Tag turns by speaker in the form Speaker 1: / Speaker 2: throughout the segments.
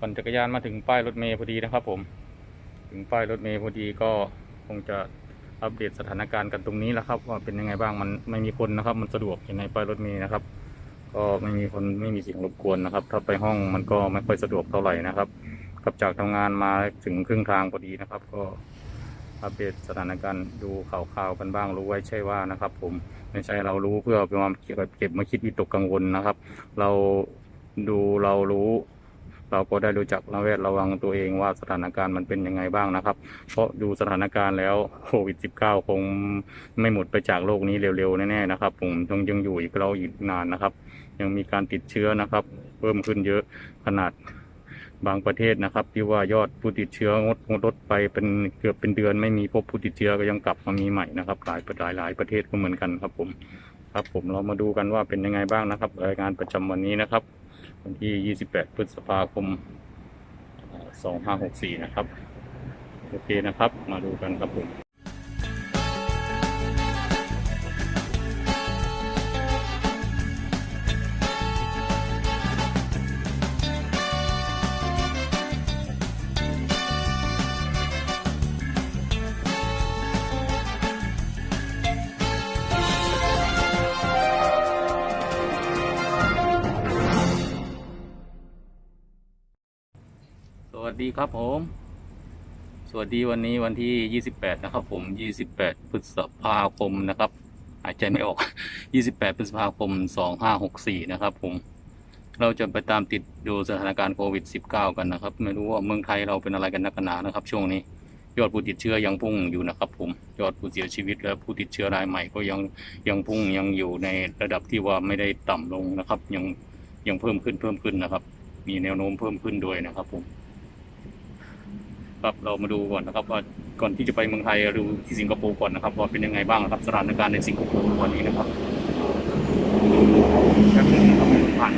Speaker 1: ปั่นจักรยานมาถึงป้ายรถเมล์พอดีนะครับ ผม ถึงป้ายรถเมล์พอดีก็คงจะอัปเดตสถานการณ์กันตรงนี้แล้วครับ ว่าเป็นยังไงบ้างมันไม่มีคนนะครับ มันสะดวกอยังไงป้ายรถเมล์นะครับ ก็ไม่มีคนไม่มีเสียงรบกวนนะครับ ถ้าไปห้องมันก็ไม่ค่อยสะดวกเท่าไหร่นะครับกลับจากทำงานมาถึงครึ่งทางพอดีนะครับ ก็อัปเดตสถานการณ์ดูข่าวๆกันบ้างรู้ไว้ใช่ว่านะครับ ผมไม่ใช่เรารู้เพื่อไปมาเก็บเก็บมาคิดวิตกกังวลนะครับ เราดูเรารู้ เราก็ได้รู้จักระแวดระวังตัวเองว่าสถานการณ์มันเป็นยังไงบ้างนะครับ เพราะดูสถานการณ์แล้วโควิด -19 คงไม่หมดไปจากโลกนี้เร็วๆแน่ๆนะครับ ผมยังยังอยู่อีกเราอีกนานนะครับ ยังมีการติดเชื้อนะครับ เพิ่มขึ้นเยอะขนาดบางประเทศนะครับ ที่ว่ายอดผู้ติดเชื้องดงดลดไปเป็นเกือบเป็นเดือน ไม่มีพบผู้ติดเชื้อก็ยังกลับมามีใหม่นะครับหลายหลายหลายประเทศก็เหมือนกันครับผมครับผมเรามาดูกันว่าเป็นยังไงบ้างนะครับรายงานประจำวันนี้นะครับ วันที่ 28 พฤษภาคม 2564 นะครับ โอเคนะครับ มาดูกันครับผม ดีครับผม สวัสดีวันนี้วันที่ 28 นะครับ ผม 28 พฤษภาคมนะครับหายใจไม่ออก 28 พฤษภาคม 2564 นะครับ ผม เราจะไปตามติดดูสถานการณ์โควิด -19 กันนะครับ ไม่รู้ว่าเมืองไทยเราเป็นอะไรกันนักกันหนานะครับ ช่วงนี้ ยอดผู้ติดเชื้อยังพุ่งอยู่นะครับ ผม ยอดผู้เสียชีวิตและผู้ติดเชื้อรายใหม่ก็ยังยังพุ่งยังอยู่ในระดับที่ว่าไม่ได้ต่ำลงนะครับ ยังยังเพิ่มขึ้นเพิ่มขึ้นนะครับมีแนวโน้มเพิ่มขึ้นด้วยนะครับผม ครับเรามาดูก่อนนะครับว่าก่อนที่จะไปเมืองไทยดูที่สิงคโปร์ก่อนนะครับว่าเป็นยังไงบ้างนะครับสถานการณ์ในสิงคโปร์วันนี้นะครับแป๊บนึงครับให้รถผ่าน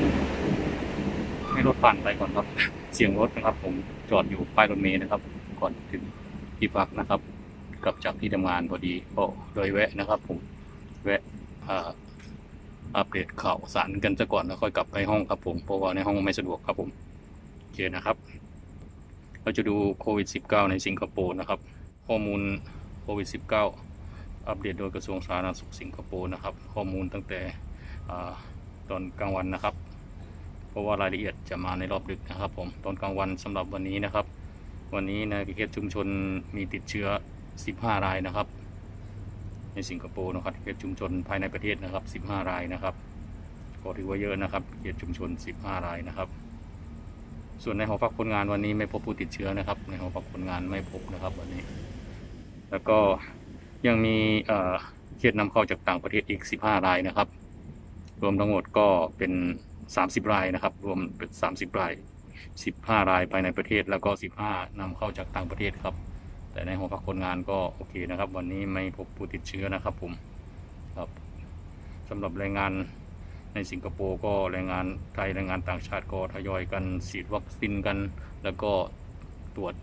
Speaker 1: ให้รถผ่านไปก่อนครับ เสียงรถนะครับ ผมจอดอยู่ป้ายรถเมล์นะครับ ก่อนถึงที่พักนะครับกลับจากที่ทำงานพอดีก็เลยแวะนะครับ ผมแวะอ่าอัปเดตข่าวสารกันซะก่อนแล้วค่อยกลับไปห้องครับผมเพราะว่าในห้องไม่สะดวกครับผมโอเคนะครับ เราจะดูโควิด -19 ในสิงคโปร์นะครับ ข้อมูลโควิด -19 อัปเดตโดยกระทรวงสาธารณสุขสิงคโปร์นะครับ ข้อมูลตั้งแต่ตอนกลางวันนะครับ เพราะว่ารายละเอียดจะมาในรอบดึกนะครับผม ตอนกลางวันสำหรับวันนี้นะครับ วันนี้ในเขตชุมชนมีติดเชื้อ 15 รายนะครับ ในสิงคโปร์นะครับเขตชุมชนภายในประเทศนะครับ 15 รายนะครับก็ถือว่าเยอะนะครับเขตชุมชน 15 รายนะครับ ส่วนในหอพักคนงานวันนี้ไม่พบผู้ติดเชื้อนะครับ ในหอพักคนงานไม่พบนะครับวันนี้ แล้วก็ยังมีเอ่อเคสนำเข้าจากต่างประเทศอีก 15 รายนะครับ รวมทั้งหมดก็เป็น 30 รายนะครับ รวมเป็น 30 ราย 15 รายภายในประเทศแล้วก็ 15นำเข้าจากต่างประเทศครับ แต่ในหอพักคนงานก็โอเคนะครับ วันนี้ไม่พบผู้ติดเชื้อนะครับผมครับสำหรับรายงาน ในสิงคโปร์ก็แรงงานไทยแรงงานต่างชาติก็ทยอยกันฉีดวัคซีนกัน แล้วก็ตรวจ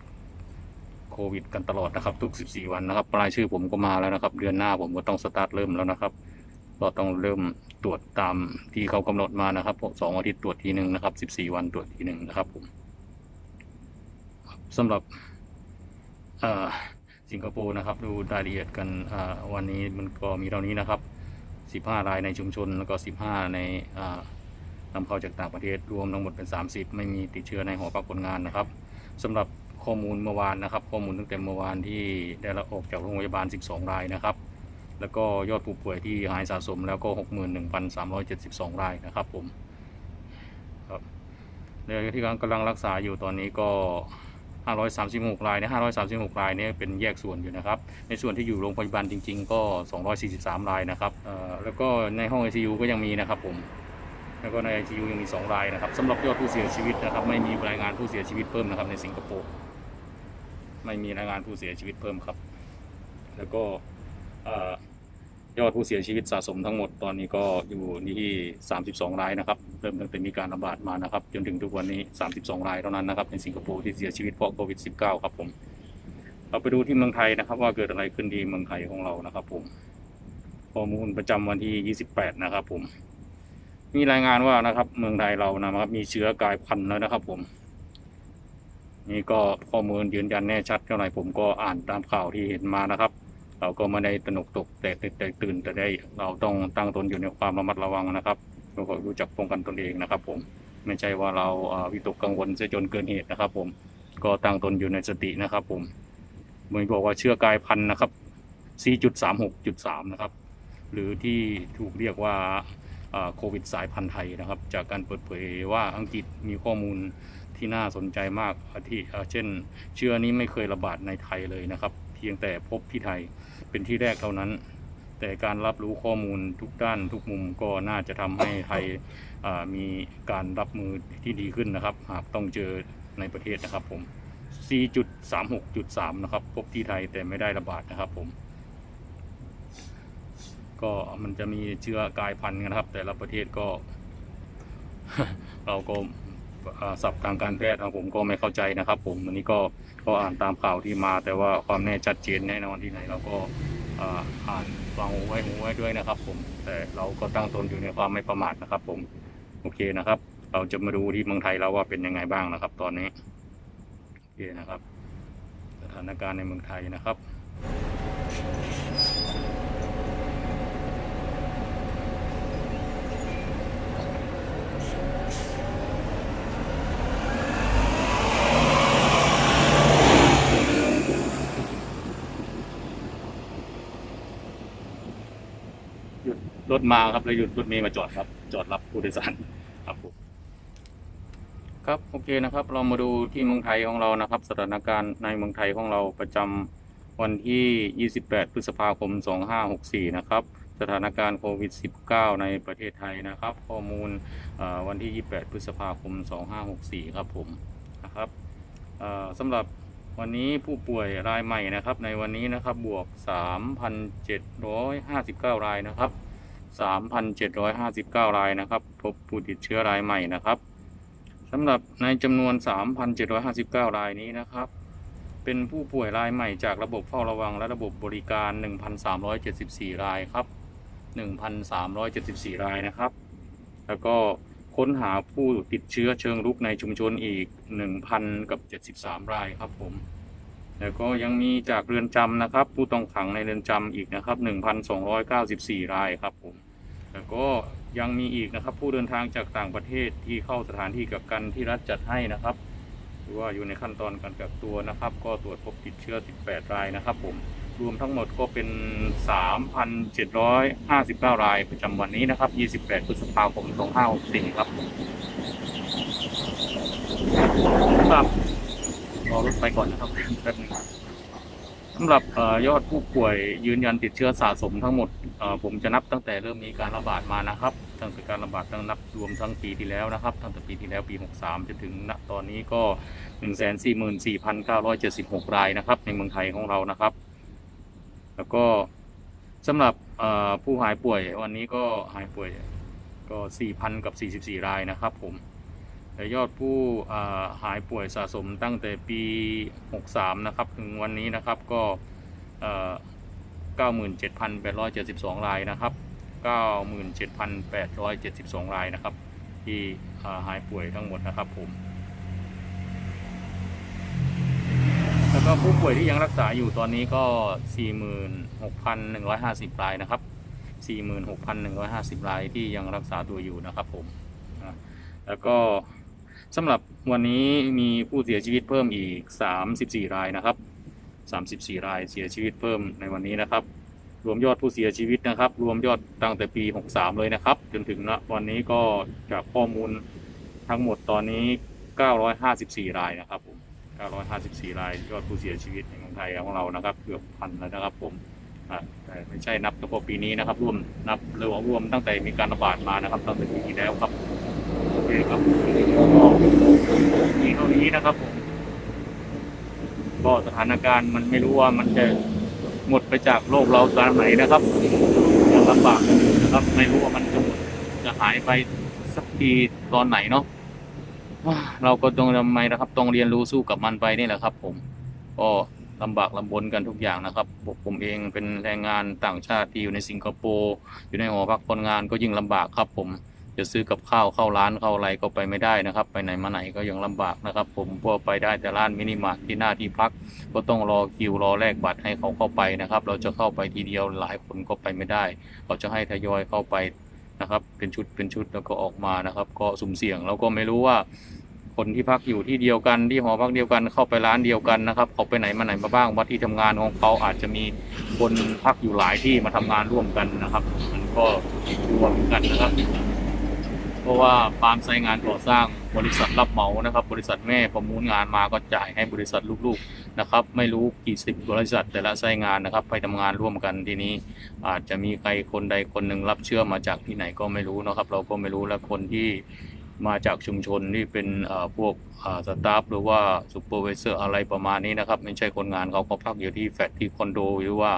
Speaker 1: โควิดกันตลอดนะครับ ทุก 14 วันนะครับรายชื่อผมก็มาแล้วนะครับ เดือนหน้าผมก็ต้องสตาร์ทเริ่มแล้วนะครับก็ต้องเริ่มตรวจตามที่เขากำหนดมานะครับสองอาทิตย์ตรวจทีหนึ่งนะครับ 14 วันตรวจทีหนึ่งนะครับผมสำหรับสิงคโปร์นะครับ ดูรายละเอียดกันวันนี้มันก็มีเท่านี้นะครับ 15 รายในชุมชน แล้วก็ 15 ในนำเข้าจากต่างประเทศรวมทั้งหมดเป็น 30 ไม่มีติดเชื้อในหอพักคนงานนะครับสำหรับข้อมูลเมื่อวานนะครับ ข้อมูลตั้งแต่เมื่อวานที่ได้รับออกจากโรงพยาบาล 12 รายนะครับ แล้วก็ยอดผู้ป่วยที่หายสะสมแล้วก็ 61,372 รายนะครับผมครับในที่กำลังรักษาอยู่ตอนนี้ก็ 536 รายใน536 รายเนี่ยเป็นแยกส่วนอยู่นะครับ ในส่วนที่อยู่โรงพยาบาลจริง ๆ ก็ 243 รายนะครับแล้วก็ในห้อง ICU ก็ยังมีนะครับผมแล้วก็ใน ICU ยังมี 2 รายนะครับสำหรับยอดผู้เสียชีวิตนะครับ ไม่มีรายงานผู้เสียชีวิตเพิ่มนะครับในสิงคโปร์ไม่มีรายงานผู้เสียชีวิตเพิ่มครับ แล้วก็ ยอดผู้เสียชีวิตสะสมทั้งหมดตอนนี้ก็อยู่ที่ 32 รายนะครับ เริ่มตั้งแต่มีการระบาดมานะครับ จนถึงทุกวันนี้ 32 รายเท่านั้นนะครับ ในสิงคโปร์ที่เสียชีวิตเพราะโควิด -19 ครับผม เราไปดูที่เมืองไทยนะครับ ว่าเกิดอะไรขึ้นที่เมืองไทยของเรานะครับผม ข้อมูลประจำวันที่ 28 นะครับผม มีรายงานว่านะครับเมืองไทยเรานะครับมีเชื้อกลายพันธุ์แล้วนะครับ ผม นี่ก็ข้อมูลยืนยันแน่ชัดเท่าไหร่ผมก็อ่านตามข่าวที่เห็นมานะครับ เราก็ไม่ได้ตนกตกแต่แต่ตื่นแต่ได้ เราต้องตั้งตนอยู่ในความระมัดระวังนะครับเราก็รู้จักป้องกันตนเองนะครับ ผมไม่ใช่ว่าเราวิตกกังวลเสียจนเกินเหตุนะครับ ผมก็ตั้งตนอยู่ในสตินะครับ ผมเหมือนบอกว่าเชื้อกายพันนะครับ 4.36.3 นะครับ หรือที่ถูกเรียกว่าโควิดสายพันธุ์ไทยนะครับ จากการเปิดเผยว่าอังกฤษมีข้อมูลที่น่าสนใจมากที่เช่น เชื้อนี้ไม่เคยระบาดในไทยเลยนะครับ เพียงแต่พบที่ไทยเป็นที่แรกเท่านั้น แต่การรับรู้ข้อมูลทุกด้านทุกมุมก็น่าจะทำให้ไทยมีการรับมือที่ดีขึ้นนะครับ หากต้องเจอในประเทศนะครับผม 4.36.3 นะครับ พบที่ไทยแต่ไม่ได้ระบาดนะครับผม ก็มันจะมีเชื้อกลายพันธุ์นะครับ แต่ละประเทศก็ เราก็ ศัพท์ทางการแพทย์ของผมก็ไม่เข้าใจนะครับ ผมอันนี้ก็ก็อ่านตามข่าวที่มา แต่ว่าความแน่ชัดเจนแน่นอนที่ไหนเราก็อ่าอ่านฟังไว้หูไว้ด้วยนะครับ ผม แต่เราก็ตั้งตนอยู่ในความไม่ประมาทนะครับ ผมโอเคนะครับ เราจะมาดูที่เมืองไทยเราว่าเป็นยังไงบ้างนะครับ ตอนนี้โอเคนะครับ สถานการณ์ในเมืองไทยนะครับ ถมาครับแล้วหยุดรถเมล์มาจอดครับ จอดรับผู้โดยสารครับผมครับโอเคนะครับ เรามาดูที่เมืองไทยของเรานะครับ สถานการณ์ในเมืองไทยของเราประจำวันที่ 28 พฤษภาคม 2564 นะครับ สถานการณ์โควิด -19 ในประเทศไทยนะครับ ข้อมูลวันที่ 28 พฤษภาคม 2564 ครับผมนะครับสำหรับวันนี้ผู้ป่วยรายใหม่นะครับ ในวันนี้นะครับบวก 3,759 รายนะครับ 3,759 รายนะครับ พบผู้ติดเชื้อรายใหม่นะครับสำหรับในจำนวน 3,759 รายนี้นะครับ เป็นผู้ป่วยรายใหม่จากระบบเฝ้าระวังและระบบบริการ 1,374 รายครับ 1,374 รายนะครับ แล้วก็ค้นหาผู้ติดเชื้อเชิงรุกในชุมชนอีก 1,000 กับ 73 รายครับผม แล้วก็ยังมีจากเรือนจำนะครับ ผู้ต้องขังในเรือนจำอีกนะครับ 1,294 รายครับผม แล้วก็ยังมีอีกนะครับ ผู้เดินทางจากต่างประเทศที่เข้าสถานที่กักกันที่รัฐจัดให้นะครับ หรือว่าอยู่ในขั้นตอนการกักตัวนะครับ ก็ตรวจพบติดเชื้อ 18 รายนะครับผมรวมทั้งหมดก็เป็น 3,759 รายประจำวันนี้นะครับ 28 พฤษภาคม 2564 ครับครับรอรถไปก่อนนะครับแป๊บนึง สำหรับอยอดผู้ป่วยยืนยันติดเชื้อสะสมทั้งหมดผมจะนับตั้งแต่เริ่มมีการระบาดมานะครับ ตั้งแต่การระบาดตั้งนับรวมทั้งปีที่แล้วนะครับ ตั้งแต่ปีที่แล้วปี 63 จนถึงณตอนนี้ก็ 144,976 รายนะครับ ในเมืองไทยของเรานะครับ แล้วก็สำหรับผู้หายป่วยวันนี้ก็หายป่วยก็ 4,000 กับ 44 รายนะครับผม แต่ยอดผู้หายป่วยสะสมตั้งแต่ปี 63 นะครับ ถึงวันนี้นะครับก็ 97,872 รายนะครับ 97,872 รายนะครับ ที่หายป่วยทั้งหมดนะครับผม แล้วก็ผู้ป่วยที่ยังรักษาอยู่ตอนนี้ก็ 46,150 รายนะครับ 46,150 รายที่ยังรักษาตัวอยู่นะครับผมแล้วก็ สำหรับวันนี้มีผู้เสียชีวิตเพิ่มอีก 34 รายนะครับ 34 รายเสียชีวิตเพิ่มในวันนี้นะครับ รวมยอดผู้เสียชีวิตนะครับ รวมยอดตั้งแต่ปี 63 เลยนะครับ จนถึงณวันนี้ก็จากข้อมูลทั้งหมดตอนนี้ 954 รายนะครับผม 954 รายยอดผู้เสียชีวิตในเมืองไทยของเรานะครับ เกือบพันแล้วนะครับผมแต่ไม่ใช่นับเฉพาะปีนี้นะครับ ร่วมนับรวมรวมตั้งแต่มีการระบาดมานะครับตั้งแต่ปีที่แล้วครับ โอเคครับ มีเท่านี้นะครับผมก็สถานการณ์มันไม่รู้ว่ามันจะหมดไปจากโลกเราตอนไหนนะครับยังลำบากกันอยู่นะครับ ไม่รู้ว่ามันจะหมดจะหายไปสักทีตอนไหนเนาะเราก็ต้องทำไมนะครับต้องเรียนรู้สู้กับมันไปนี่แหละครับ ผมก็ลำบากลำบนกันทุกอย่างนะครับผมเองเป็นแรงงานต่างชาติที่อยู่ในสิงคโปร์อยู่ในหอพักคนงานก็ยิ่งลำบากครับผม จะซื้อกับข้าวเข้าร้านเข้าอะไรก็ไปไม่ได้นะครับ ไปไหนมาไหนก็ยังลำบากนะครับ ผมพอไปได้แต่ร้านมินิมาร์ทที่หน้าที่พัก ก็ต้องรอคิวรอแลกบัตรให้เขาเข้าไปนะครับ เราจะเข้าไปทีเดียวหลายคนก็ไปไม่ได้ เขาจะให้ทยอยเข้าไปนะครับ เป็นชุดเป็นชุดแล้วก็ออกมานะครับ ก็สุ่มเสี่ยงเราก็ไม่รู้ว่าคนที่พักอยู่ที่เดียวกันที่หอพักเดียวกันเข้าไปร้านเดียวกันนะครับเขาไปไหนมาไหนมาบ้างวัดที่ทำงานของเขาอาจจะมีคนพักอยู่หลายที่มาทำงานร่วมกันนะครับ มันก็รวมกันนะครับ เพราะว่าปาล์มไซงานก่อสร้างบริษัทรับเหมานะครับ บริษัทแม่ประมูลงานมาก็จ่ายให้บริษัทลูกๆนะครับ ไม่รู้กี่สิบบริษัทแต่ละไซงานนะครับ ไปทำงานร่วมกันทีนี้ อาจจะมีใครคนใดคนหนึ่งรับเชื่อมาจากที่ไหนก็ไม่รู้นะครับ เราก็ไม่รู้และคนที่ มาจากชุมชนที่เป็นพวกสตาฟหรือว่าซูเปอร์วิเซอร์อะไรประมาณนี้นะครับ ไม่ใช่คนงานเขาก็พักอยู่ที่แฟลตที่คอนโด หรือว่า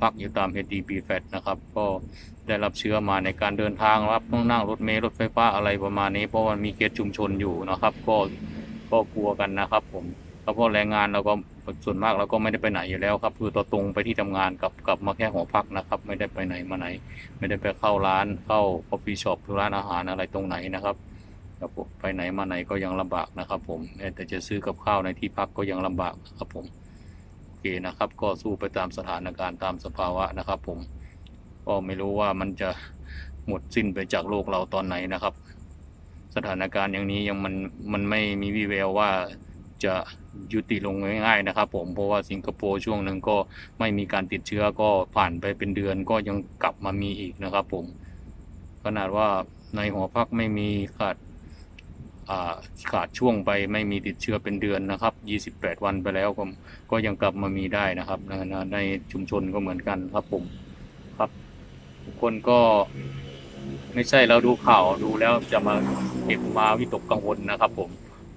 Speaker 1: พักอยู่ตาม HDB แฟลตนะครับ ก็ได้รับเชื้อมาในการเดินทางรับต้องนั่งรถเมล์รถไฟฟ้าอะไรประมาณนี้ เพราะมันมีเกตชุมชนอยู่นะครับ ก็ก็กลัวกันนะครับผม แล้วก็แรงงานเราก็ส่วนมากเราก็ไม่ได้ไปไหนอยู่แล้วครับ คือตัวตรงไปที่ทำงานกับกลับมาแค่หอพักนะครับ ไม่ได้ไปไหนมาไหน ไม่ได้ไปเข้าร้านเข้าคอฟฟี่ช็อปหรือร้านอาหารอะไรตรงไหนนะครับครับผมไปไหนมาไหนก็ยังลำบากนะครับ ผมแต่จะซื้อกับข้าวในที่พักก็ยังลำบากนะครับผมโอเคนะครับ ก็สู้ไปตามสถานการณ์ตามสภาวะนะครับ ผมก็ไม่รู้ว่ามันจะหมดสิ้นไปจากโลกเราตอนไหนนะครับ สถานการณ์อย่างนี้ยังมันมันไม่มีวี่แววว่า จะยุติลงง่ายๆนะครับผมเพราะว่าสิงคโปร์ช่วงหนึ่งก็ไม่มีการติดเชื้อก็ผ่านไปเป็นเดือนก็ยังกลับมามีอีกนะครับผมขนาดว่าในหอพักไม่มีขาดขาดช่วงไปไม่มีติดเชื้อเป็นเดือนนะครับ 28 วันไปแล้วก็ก็ยังกลับมามีได้นะครับ ในในชุมชนก็เหมือนกันครับผมครับทุกคนก็ไม่ใช่เราดูข่าวดูแล้วจะมาเก็บมาวิตกกังวลนะครับผม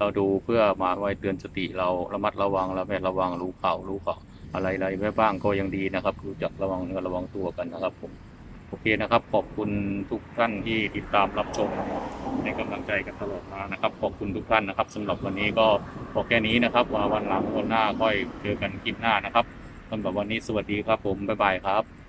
Speaker 1: เราดูเพื่อมาไว้เตือนสติเราระมัดระวังระแวดระวังรู้ข่าวรู้ข่าวอะไรอะไรไว้บ้างก็ยังดีนะครับรู้จักระวังเนื้อระวังตัวกันนะครับผมโอเคนะครับ ขอบคุณทุกท่านที่ติดตามรับชมในกำลังใจกันตลอดมานะครับ ขอบคุณทุกท่านนะครับสำหรับวันนี้ก็พอแค่นี้นะครับว่าวันหลังวันหน้าค่อยเจอกันคลิปหน้านะครับสำหรับวันนี้สวัสดีครับผมบ๊ายบายครับ